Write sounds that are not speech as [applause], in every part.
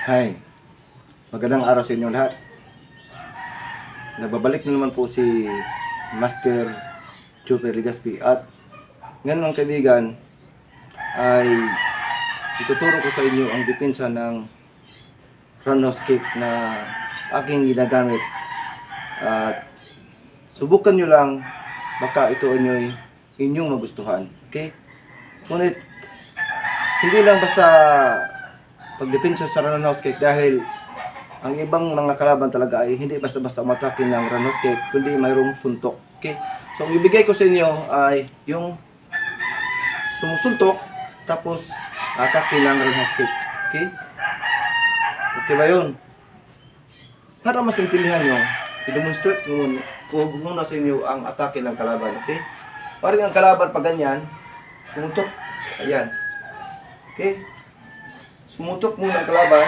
Hi. Magandang araw sa inyo lahat. Nababalik na naman po si Master Chuper Legaspi at ngayon mga kaibigan ay ituturo ko sa inyo ang depensa ng Roundhouse kick na aking ginagamit at subukan nyo lang baka ito inyo'y inyong magustuhan. Okay? Ngunit hindi lang basta pagdepensa sa kick dahil ang ibang mga kalaban talaga ay hindi basta-basta matake ng kick kundi mayroong suntok. Okay? So ang ibigay ko sa inyo ay yung sumusuntok tapos atake ng kick. Okay? Okay ba yun? Para mas maintindihan nyo, i-demonstrate ko muna, muna sa inyo ang atake ng kalaban. Okay? Parang ang kalaban pag ganyan, sumutok. Ayan. Okay? Sumutok muna ang kalaban.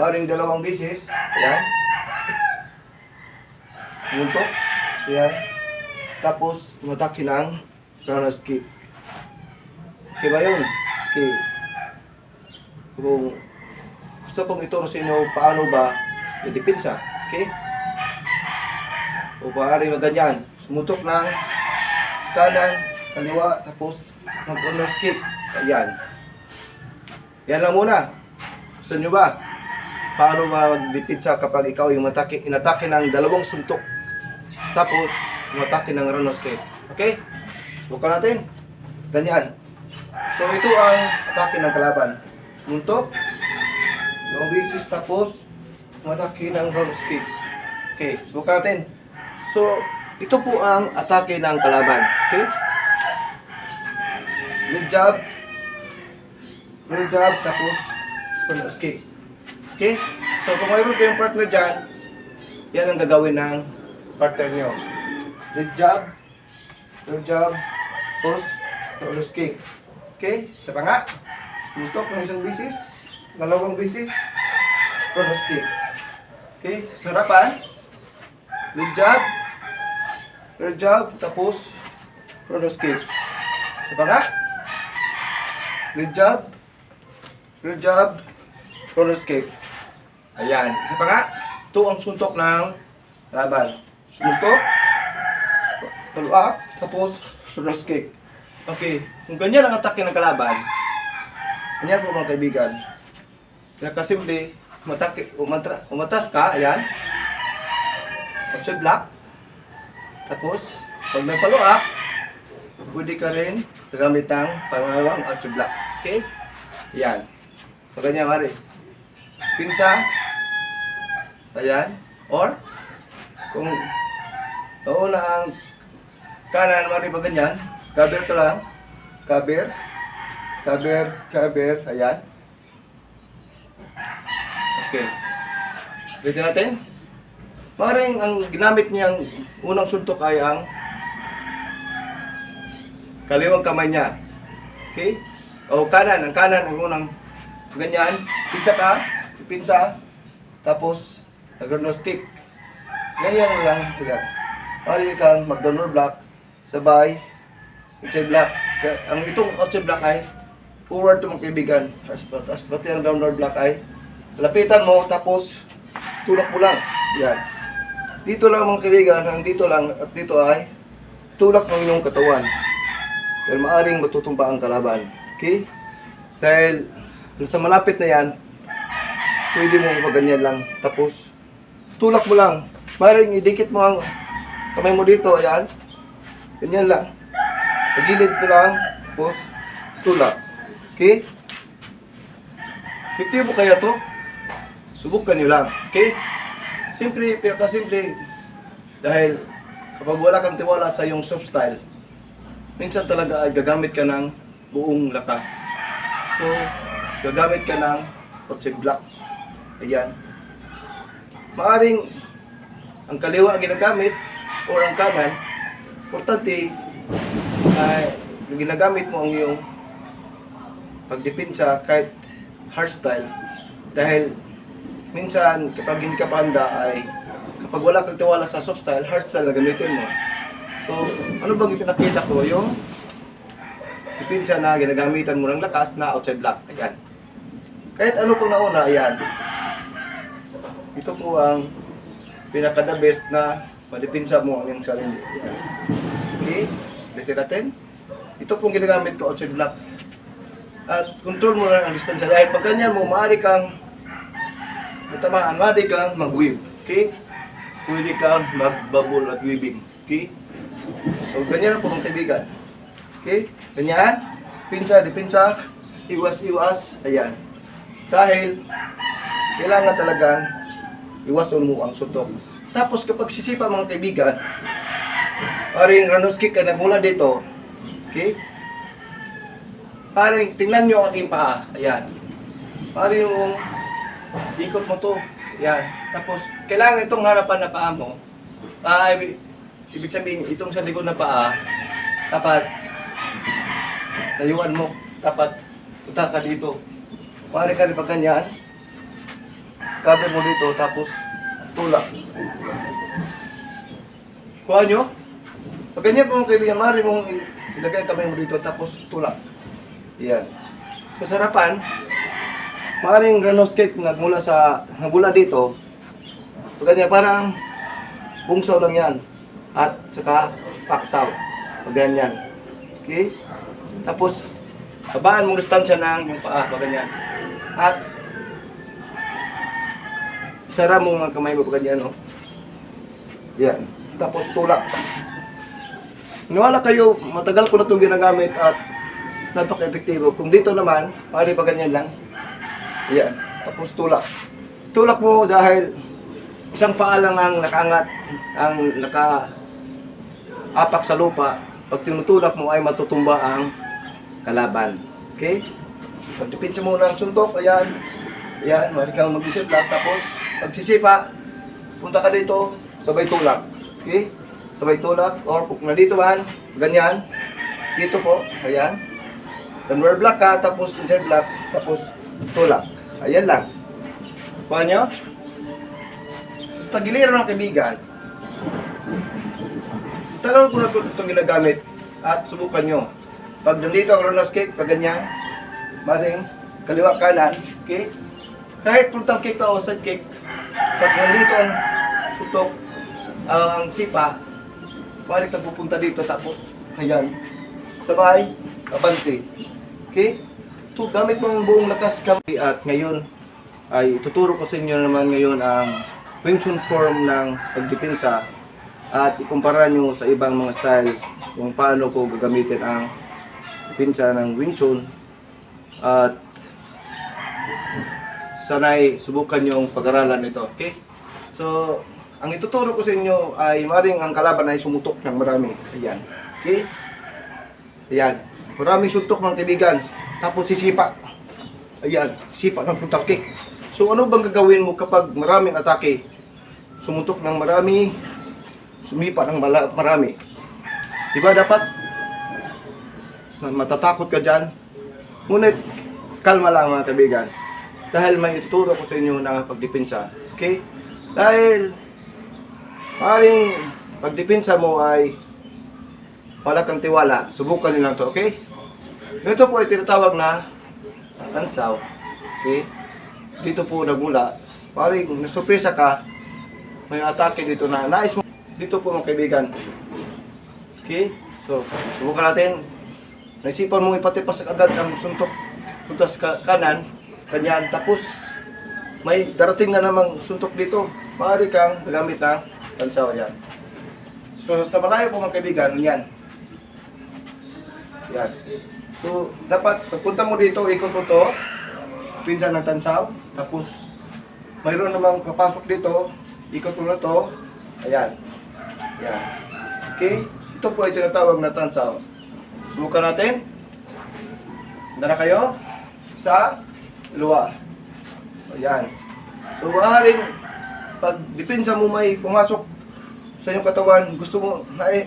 Maring dalawang beses. Ayan. Sumutok. Ayan. Tapos, umatake ng roundhouse kick. Okay ba yun? Okay. Kung gusto kong ituro sa inyo paano ba i-depensa. Okay? O maaari na ganyan. Sumutok ng kanan, kaliwa, tapos mag-honors kick. Ayan. Yan lang muna. Gusto nyo ba? Paano mag-depensa kapag ikaw yung matake, inatake ng dalawang suntok. Tapos, umatake ng honors kick. Okay? Subukan natin. Ganyan. So, ito ang atake ng kalaban. Sumuntok. Dalawang beses tapos umatake ng honors kick. Okay, subukan natin. So, ito po ang atake ng kalaban. Okay? Leg jab. Leg jab, tapos front kick. Okay? So, kung mayroon kayong partner dyan, yan ang gagawin ng partner nyo. Leg jab, leg jab, post, front kick. Okay? Isa pa nga. Tutok ng isang bisis, dalawang bisis, front kick. Okay? Sa harapan, leg jab, leg jab, tapos front kick. Isa pa nga. Leg jab, leg jab, front kick. Ayan. Isa pa nga. Ito ang suntok ng laban. Suntok, follow up, tapos front kick. Okay. Kung ganyan ang atake ng kalaban, ganyan po mga kaibigan. Pinakasimple, matake, umatra, umatras ka, ayan. Option block. Tapos, pag may follow up, pwede ka rin gagamit ng pangalawang option block. Okay? Ayan. So, ganyan, mari. Pinsa. Ayan. Or, kung nauna ang kanan, mari pa ganyan, cover ka lang. Cover. Cover, cover. Ayan. Okay. Ready natin? Maring ang ginamit niyang unang suntok ay ang kaliwang kamay niya. Okay? O kanan, ang kanan ang unang ganyan. Pinsa ka, pinsa, tapos nag-nose kick. Ganyan lang. Ganyan. Mari kang mag-downward block, sabay, outside block. Kaya, ang itong outside block ay forward to mga kaibigan. As, as pati ang downward block ay lapitan mo, tapos tulak mo lang. Yan. Dito lang mga kaibigan, ang dito lang at dito ay tulak ng inyong katawan. Dahil maaring matutumba ang kalaban. Okay? Dahil sa malapit na yan, pwede mo maganyan lang. Tapos, tulak mo lang. Maaring idikit mo ang kamay mo dito, ayan. Ganyan lang. Pagilid mo lang, tapos tulak. Okay? Efektibo kaya to? Subukan nyo lang. Okay? Simple, pero simple. Dahil kapag wala kang tiwala sa iyong soft style, minsan talaga ay gagamit ka ng buong lakas. So, gagamit ka ng kotse block. Ayan. Maaring ang kaliwa ang ginagamit or ang kanan, importante ay yung ginagamit mo ang iyong pagdepensa kahit hardstyle dahil minsan kapag hindi ka pa handa ay kapag wala kang tiwala sa soft style, hard style na gamitin mo. So, ano bang ipinakita ko? Yung depensa na ginagamitan mo ng lakas na outside block. Ayan. Kahit ano pong nauna, ayan. Ito po ang pinaka-the best na malipinsa mo ang iyong sarili. Okay? Ulitin natin. Ito pong ginagamit ko outside block. At control mo lang ang distansya. Dahil pag ganyan mo, maaari kang matamaan, maaari kang mag-weave. Okay? Pwede kang mag-bubble at weaving. Okay? So, ganyan po mga kaibigan. Okay? Ganyan. Pinsa, dipinsa. Iwas-iwas. Ayan. Dahil, kailangan talagang iwasan mo ang sutok. Tapos kapag sisipa mga kaibigan, paring Ranos kick ka nagmula dito, okay? Paring, tingnan nyo ang aking paa. Ayan. Paring yung ikot mo to. Ayan. Tapos, kailangan itong harapan na paa mo. Ibig, ibig sabihin, itong sa likod na paa, dapat tayuan mo. Dapat punta ka dito. Pare ka rin pag ganyan. Cover mo dito, tapos tulak. Kuha nyo. Pag ganyan po mga kaibigan, maaari mong ilagay ang kamay mo dito, tapos tulak. Yan. Sa harapan, maaaring granos cake nagmula sa, nagmula dito. Pag ganyan, parang bungsaw lang yan. At saka paksaw. Pag ganyan. Okay? Tapos, babaan mong distansya ng yung paa, pag ganyan. At, sara mo mga kamay mo ganyan, no? Yan. Tapos tulak. Niwala kayo, matagal ko na itong ginagamit at napaka-epektibo. Kung dito naman, pari pa ganyan lang. Yan. Tapos tulak. Tulak mo dahil isang paa lang ang nakaangat, ang naka apak sa lupa. Pag tinutulak mo ay matutumba ang kalaban. Okay? Pagdipinsa mo ng suntok, ayan. Ayan, mali kang mag-chip lang. Tapos, pagsisipa, punta ka dito, sabay tulak. Okay? Sabay tulak. Or kung nandito man, ganyan. Dito po, ayan. Downward block ka, tapos inside block, tapos tulak. Ayan lang. Kuha nyo? Sa tagiliran ng kaibigan, tagal ko na ito ginagamit at subukan nyo. Pag nandito ang roller skate, pag ganyan, maring kaliwa kanan, okay? Kahit kick pa o side kick, pag nandito ang sutok, ang sipa, maring pupunta dito tapos, ayan, sabay, abante. Okay? Ito, gamit mo ang buong lakas kami at ngayon ay ituturo ko sa inyo naman ngayon ang Wing Chun form ng pagdepensa at ikumpara nyo sa ibang mga style kung paano ko gagamitin ang pinsa ng Wing Chun at sanay subukan yung pag-aralan nito. Okay? So, ang ituturo ko sa inyo ay maring ang kalaban ay sumutok ng marami. Ayan. Okay? Ayan. Maraming suntok mga kaibigan. Tapos sisipa. Ayan. Sipa ng frontal kick. So, ano bang gagawin mo kapag maraming atake? Sumutok ng marami, sumipa ng marami. Diba dapat matatakot ka dyan? Ngunit, kalma lang mga kaibigan. Dahil may ituro ko sa inyo na pagdepensa. Okay? Dahil, paring pagdepensa mo ay wala kang tiwala, subukan nyo lang to, okay? Ito po ay tinatawag na tansaw. Okay? Dito po nagmula. Paring nasurpresa ka, may atake dito na nais mo. Dito po mga kaibigan. Okay? So, subukan natin. Naisipan mo ipatipas agad ang suntok punta sa ka- kanan, kanyan. Tapos, may darating na namang suntok dito. Maaari kang gagamit ng tansaw yan. So, sa malayo po mga kaibigan, yan. Yan. So, dapat, pagpunta mo dito, ikot mo to, pinsan ng tansaw, tapos, mayroon namang papasok dito, ikot mo na to, ayan. Yan. Okay? Ito po ay tinatawag na tansaw. Subukan natin. Dara kayo. Isa, dalawa. Ayan. So, maaaring pag depensa mo may pumasok sa iyong katawan, gusto mo na eh,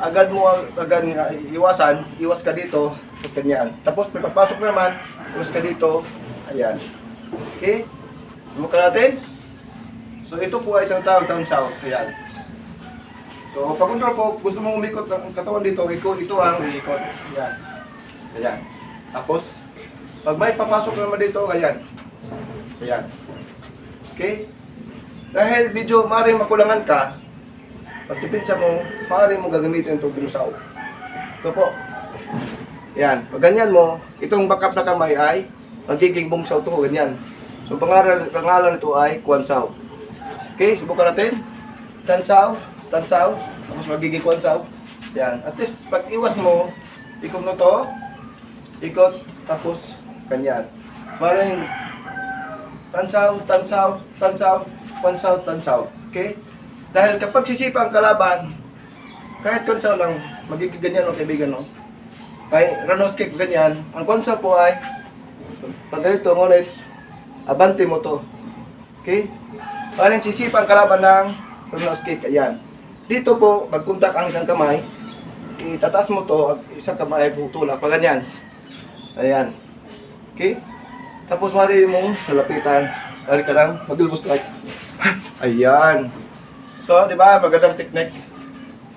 agad mo agad iwasan, iwas ka dito, tapos ganyan. Tapos may papasok naman, iwas ka dito, ayan. Okay? Subukan natin. So ito po ay tinatawag down south, ayan. So pag control po, gusto mong umikot ng katawan dito, iko, ito ang iikot. Ayan. Ayan. Tapos, Pag may papasok naman dito, ganyan. Ayan. Okay? Dahil medyo maaaring makulangan ka, pag tipinsa mo, maaaring mo gagamitin itong binusaw. Ito po. Yan. Pag ganyan mo, itong backup na kamay ay magiging bungsaw to, ganyan. So, pangalan, pangalan nito ay kwansaw. Okay, subukan natin. Tansaw, tansaw, tapos magiging kwansaw. Yan. At least, pag iwas mo, ikot mo to, ikot, tapos ganyan. Maaaring tansaw, tansaw, tansaw, kwansaw, tansaw. Okay? Dahil kapag sisipa ang kalaban, kahit kwansaw lang, magiging ganyan o kaibigan, no? Kay Ranos kick ganyan, ang kwansaw po ay pag ganito, ngunit abante mo to. Okay? Maaaring sisipa ang kalaban ng Ranos kick, ayan. Dito po, magkuntak ang isang kamay, itataas mo to, ang isang kamay putulak, pag ganyan. Ayan. Okay? Tapos mari mong nalapitan. Mari ka lang, mag-elbow strike. [laughs] Ayan. So, di ba, magandang technique.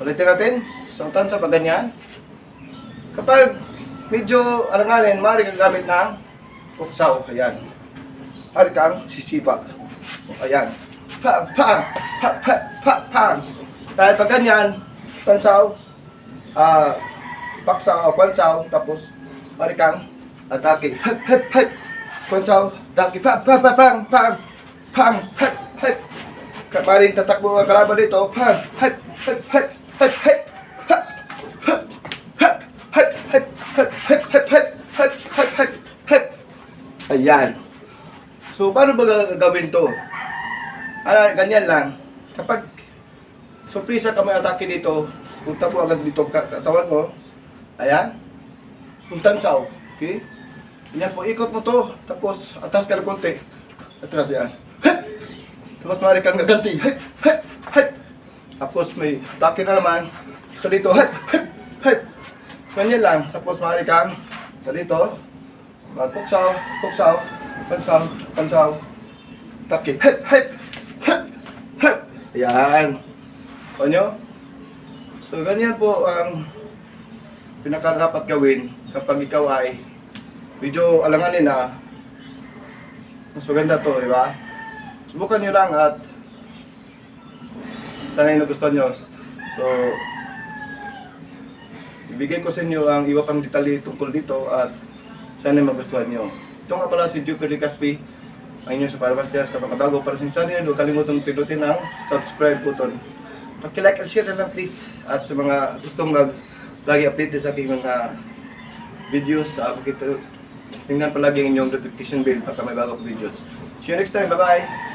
Ulitin natin. So, tansa pag ganyan. Kapag medyo alanganin, mari kang gamit ng uksaw. Ayan. Mari kang sisipa. Ayan. Pa, pa, pa, pa, pa, pa. Dahil pag ganyan, tansaw, ah, paksa o kwansaw, tapos marikang atake. Hep, hep, hep. Kwansaw, daki, pa, pa, pa, pang, pang, pang, hep, hep. Maring tatakbo ang kalaban dito, pang, hep, hep, hep, hep, hep. Ayan. So, paano ba gagawin to? Ano, ganyan lang. Kapag surpresa ka may atake dito, punta mo agad dito ka- katawan mo. Ayan. Puntansaw. Okay? Yan po, ikot mo to. Tapos, atas ka ng konti. Atras yan. Tapos, maaari kang gaganti. Hep! Hep! Hep! Tapos, may atake na naman. So, dito. Hep! Hep! Hep! Ganyan lang. Tapos, maaari kang sa dito. Magpuksaw. Puksaw. Pansaw. Pansaw. Atake. Hep! Hep! Hep! Hep! Ayan. O nyo? So, ganyan po ang pinakadapat gawin kapag ikaw ay medyo alanganin na mas maganda to, di ba? Subukan nyo lang at sana yung nagustuhan nyo. So, ibigay ko sa inyo ang iba pang detalye tungkol dito at sana magustuhan nyo. Ito nga pala si Jupiter Caspi, ang inyong supermaster sa mga bago para sa channel. Huwag kalimutan pindutin ang subscribe button. Paki-like at share na lang please. At sa mga gustong mag lagi update sa aking mga videos, uh, pakita, tingnan palagi ang inyong notification bell para may bagong videos. See you next time. Bye-bye!